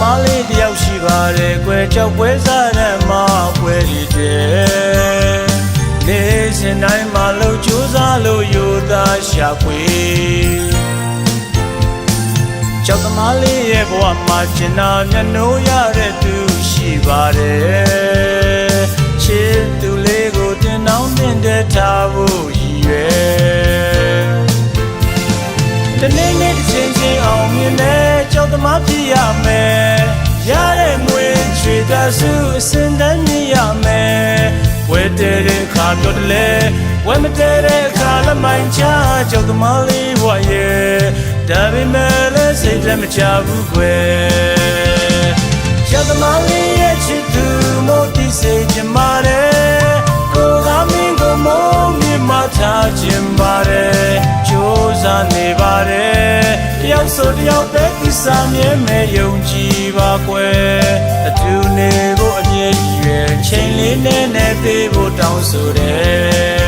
မားလေးတယောက်ရှိပါတယ်ကွယ်ကြောက်ပွဲစားတဲ့မပွဲဒီတဲ့နေစဉ်တိုင်းမှာလှုပ်ကြိုးစားလို့ယူသားရှာဖွေကြောက်သမားလေးရဲ့ဘဝမှာကျင်နာမျက်နှိုးရတဲ့သူရှိပါတယ်ချစ်သူလေးကိုတင်တောင်းတင်တဲ့ထားဖို့ရည်ရွယ်တနေ့နေ့တစ်ချိန်ချင်းအောင်မြင်တဲ့ကြောက်သမားဖြစ်ရမယ်ရတဲ့ငွေ ချွေတဆုအစင်တန်းမြင်ရမယ်ဝဲတဲ့တဲ့အခါပြောတယ်လေဝဲမတဲ့တဲ့အခါလက်မိုင်းချကြောက်သမားလေးဘဝရဲ့ဒါပေမဲ့လည်းစိတ်လည်းမချဘူးခွဲကြောက်သမားလေးရဲ့ချစ်သူမို့တိစေချင်ပါတယ်ကိုကမင်းကိုမိုးမြင်မထားခြင်းပါတယ်ကြိုးစားနေပါတယ်တယောက်ဆိုတယောက်တည်းကိစ္စမြဲမဲ့ယုံကြည်ပါကွယ် လေးနဲ့နဲ့သေးဖို့တောင်းဆိုတယ်